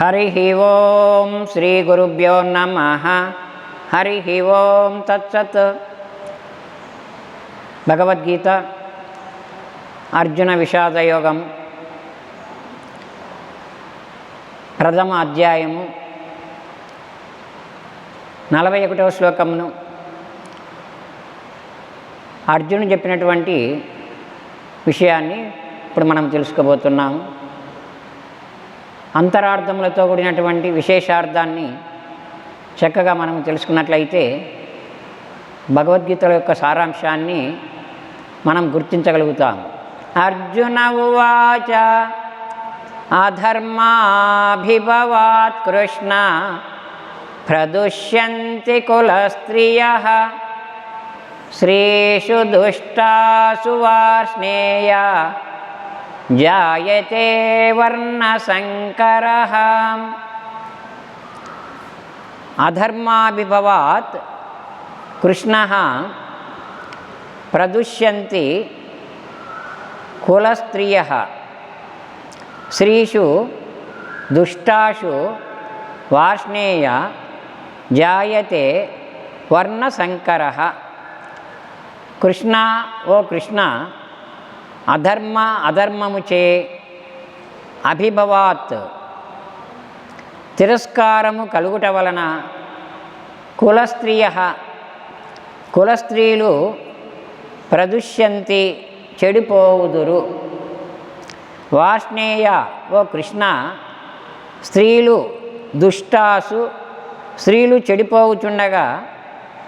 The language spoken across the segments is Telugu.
హరి ఓం శ్రీ గురుభ్యో నమ. హరి ఓం తత్సత్. భగవద్గీత అర్జున విషాదయోగం. ప్రథమ అధ్యాయము. నలభై ఒకటవ శ్లోకమును. అర్జునుడు చెప్పినటువంటి విషయాన్ని ఇప్పుడు మనం తెలుసుకోబోతున్నాము. అంతరార్థములతో కూడినటువంటి విశేషార్థాన్ని చక్కగా మనం తెలుసుకున్నట్లయితే భగవద్గీత యొక్క సారాంశాన్ని మనం గుర్తించగలుగుతాం అర్జున ఉవాచ అధర్మాభిభవాత్ కృష్ణ ప్రదుష్యంతి కుల స్త్రియ శ్రీషు దుష్టాసు వార్ష్ణేయ జాయతే వర్ణశంకర అధర్మాభిభవాత్ కృష్ణ ప్రదుష్యంతి కులస్త్రియ స్త్రీషు దుష్టాషు వార్ష్ణేయ జాయతే వర్ణశంకర కృష్ణ ఓ కృష్ణ అధర్మ అధర్మముచే అభిభవాత్. తిరస్కారము కలుగుట వలన కులస్త్రియ కులస్త్రీలు ప్రదుష్యంతి చెడిపోవుదురు. వాష్ణేయ ఓ కృష్ణ స్త్రీలు దుష్టాసు స్త్రీలు చెడిపోవుచుండగా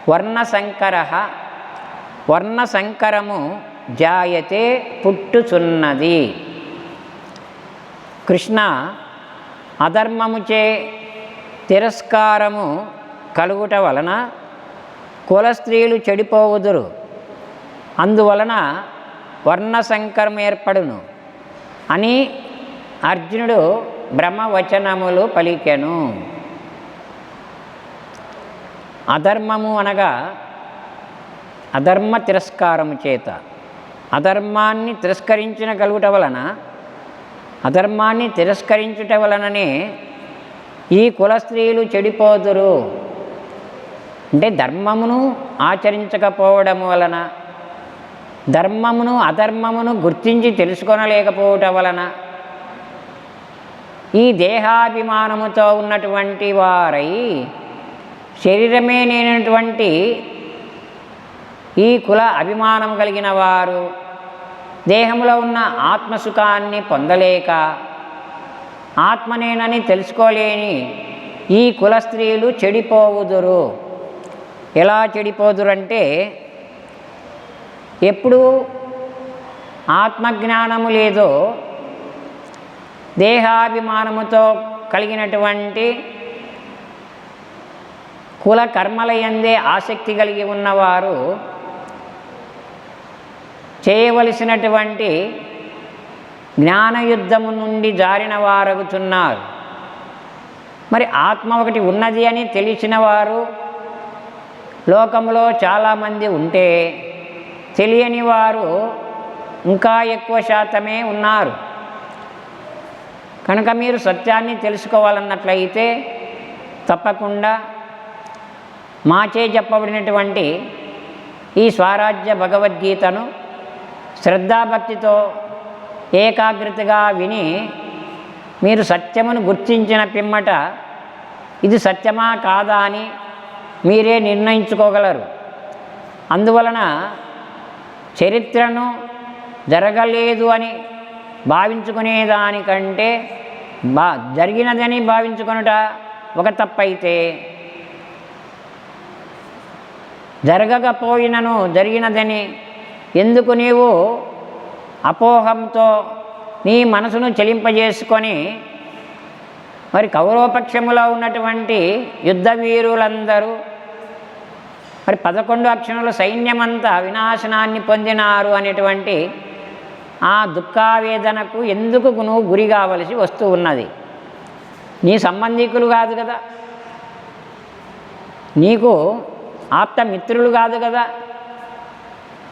వర్ణశంకర వర్ణశంకరము జాయతే పుట్టుచున్నది. కృష్ణ అధర్మముచే తిరస్కారము కలుగుట వలన కుల స్త్రీలు చెడిపోవుదురు. అందువలన వర్ణశంకరం ఏర్పడును అని అర్జునుడు బ్రహ్మవచనములు పలికెను. అధర్మము అనగా అధర్మ తిరస్కారము చేత. అధర్మాన్ని తిరస్కరించిన కలుగుట వలన అధర్మాన్ని తిరస్కరించుట వలననే ఈ కుల స్త్రీలు చెడిపోదురు. అంటే ధర్మమును ఆచరించకపోవడం వలన ధర్మమును అధర్మమును గుర్తించి తెలుసుకొనలేకపోవటం వలన ఈ దేహాభిమానముతో ఉన్నటువంటి వారై శరీరమే నేనటువంటి ఈ కుల అభిమానం కలిగిన వారు దేహంలో ఉన్న ఆత్మసుఖాన్ని పొందలేక ఆత్మనేనని తెలుసుకోలేని ఈ కుల స్త్రీలు చెడిపోవుదురు. ఎలా చెడిపోదురంటే ఎప్పుడు ఆత్మజ్ఞానము లేదో దేహాభిమానముతో కలిగినటువంటి కుల కర్మల ఎందే ఆసక్తి కలిగి ఉన్నవారు చేయవలసినటువంటి జ్ఞానయుద్ధము నుండి జారిన వారగుతున్నారు. మరి ఆత్మ ఒకటి ఉన్నది అని తెలిసిన వారు లోకంలో చాలామంది ఉంటే తెలియని వారు ఇంకా ఎక్కువ శాతమే ఉన్నారు. కనుక మీరు సత్యాన్ని తెలుసుకోవాలన్నట్లయితే తప్పకుండా మాచే చెప్పబడినటువంటి ఈ స్వరాజ్య భగవద్గీతను శ్రద్ధాభక్తితో ఏకాగ్రతగా విని మీరు సత్యమును గుర్తించిన పిమ్మట ఇది సత్యమా కాదా అని మీరే నిర్ణయించుకోగలరు. అందువలన చరిత్రను జరగలేదు అని భావించుకునేదానికంటే బా జరిగినదని భావించుకొనుట ఒక తప్పైతే జరగకపోయినను జరిగినదని ఎందుకు నీవు అపోహంతో నీ మనసును చెలింపజేసుకొని మరి కౌరవపక్షములో ఉన్నటువంటి యుద్ధ వీరులందరూ మరి పదకొండు అక్షణుల సైన్యమంతా వినాశనాన్ని పొందినారు అనేటువంటి ఆ దుఃఖావేదనకు ఎందుకు నువ్వు గురి కావలసి వస్తూ ఉన్నది? నీ సంబంధికులు కాదు కదా. నీకు ఆప్త మిత్రులు కాదు కదా.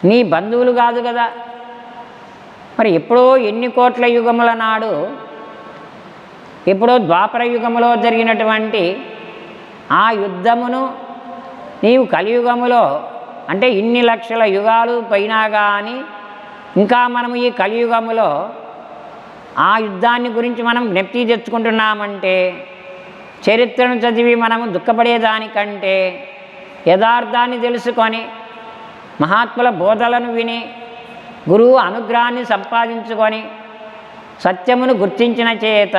నీ బంధువులు కాదు కదా. మరి ఎప్పుడో ఎన్ని కోట్ల యుగముల నాడు ఎప్పుడో ద్వాపర యుగములో జరిగినటువంటి ఆ యుద్ధమును నీవు కలియుగములో అంటే ఇన్ని లక్షల యుగాలు పైనా కానీ ఇంకా మనము ఈ కలియుగములో ఆ యుద్ధాన్ని గురించి మనం జ్ఞప్తి తెచ్చుకుంటున్నామంటే చరిత్రను చదివి మనము దుఃఖపడేదానికంటే యథార్థాన్ని తెలుసుకొని మహాత్ముల బోధలను విని గురువు అనుగ్రహాన్ని సంపాదించుకొని సత్యమును గుర్తించిన చేత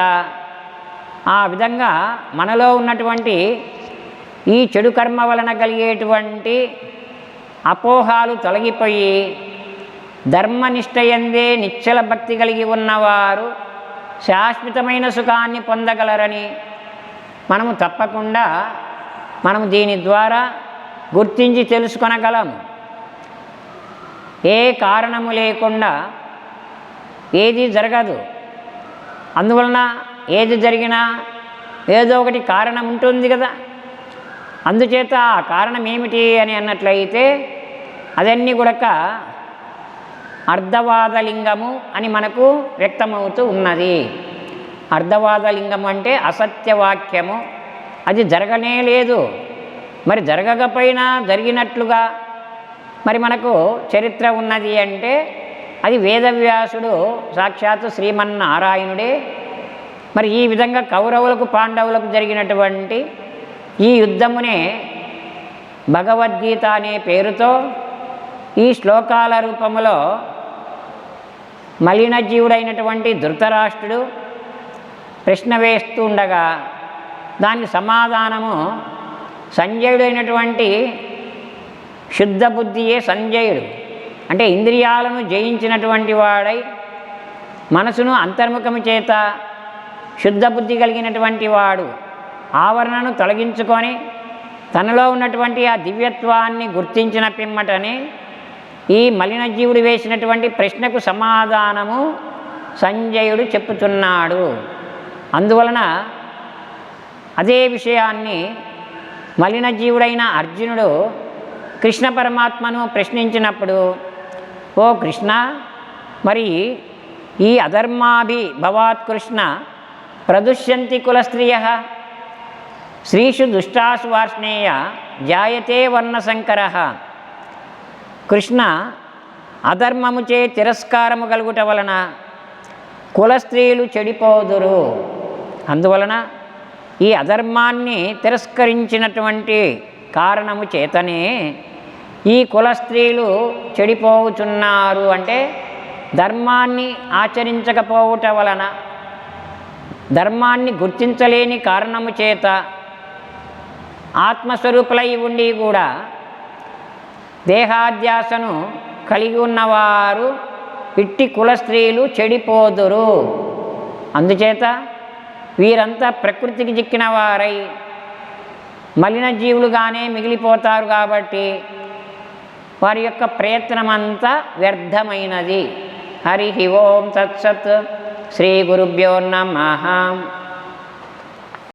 ఆ విధంగా మనలో ఉన్నటువంటి ఈ చెడు కర్మ వలన కలిగేటువంటి అపోహాలు తొలగిపోయి ధర్మనిష్టయందే నిశ్చల భక్తి కలిగి ఉన్నవారు శాశ్వతమైన సుఖాన్ని పొందగలరని మనము తప్పకుండా మనము దీని ద్వారా గుర్తించి తెలుసుకొనగలము. ఏ కారణము లేకుండా ఏది జరగదు. అందువలన ఏది జరిగినా ఏదో ఒకటి కారణం ఉంటుంది కదా. అందుచేత ఆ కారణం ఏమిటి అని అన్నట్లయితే అదన్నీ కూడక అర్ధవాదలింగము అని మనకు వ్యక్తమవుతూ ఉన్నది. అర్ధవాదలింగం అంటే అసత్యవాక్యము. అది జరగనే లేదు. మరి జరగకపోయినా జరిగినట్లుగా మరి మనకు చరిత్ర ఉన్నది అంటే అది వేదవ్యాసుడు సాక్షాత్తు శ్రీమన్నారాయణుడే. మరి ఈ విధంగా కౌరవులకు పాండవులకు జరిగినటువంటి ఈ యుద్ధమునే భగవద్గీత అనే పేరుతో ఈ శ్లోకాల రూపంలో మలిన జీవుడైనటువంటి ధృతరాష్ట్రుడు ప్రశ్న వేస్తుండగా దాని సమాధానము సంజయుడైనటువంటి శుద్ధ బుద్ధియే సంజయుడు. అంటే ఇంద్రియాలను జయించినటువంటి వాడై మనసును అంతర్ముఖము చేత శుద్ధ బుద్ధి కలిగినటువంటి వాడు ఆవరణను తొలగించుకొని తనలో ఉన్నటువంటి ఆ దివ్యత్వాన్ని గుర్తించిన పిమ్మటని ఈ మలిన జీవుడు వేసినటువంటి ప్రశ్నకు సమాధానము సంజయుడు చెప్పుతున్నాడు. అందువలన అదే విషయాన్ని మలిన జీవుడైన అర్జునుడు కృష్ణ పరమాత్మను ప్రశ్నించినప్పుడు ఓ కృష్ణ మరి ఈ అధర్మాభి భవాత్ కృష్ణ ప్రదుష్యంతి కులస్త్రియ? శ్రీషు దుష్టాసు వార్ష్ణేయ జాయతే వర్ణశంకర? కృష్ణ అధర్మముచే తిరస్కారము కలుగుట వలన కుల స్త్రీలు చెడిపోదురు. అందువలన ఈ అధర్మాన్ని తిరస్కరించినటువంటి కారణము చేతనే ఈ కుల స్త్రీలు చెడిపోవుచున్నారు అంటే ధర్మాన్ని ఆచరించకపోవుట వలన ధర్మాన్ని గుర్తించలేని కారణము చేత ఆత్మస్వరూపులై ఉండి కూడా దేహాధ్యాసను కలిగి ఉన్నవారు ఇట్టి కుల స్త్రీలు చెడిపోదురు. అందుచేత వీరంతా ప్రకృతికి చిక్కిన వారై మలిన జీవులుగానే మిగిలిపోతారు కాబట్టి వారి యొక్క ప్రయత్నమంతా వ్యర్థమైనది. హరి ఓం తత్సత్. శ్రీ గురుభ్యో నమ.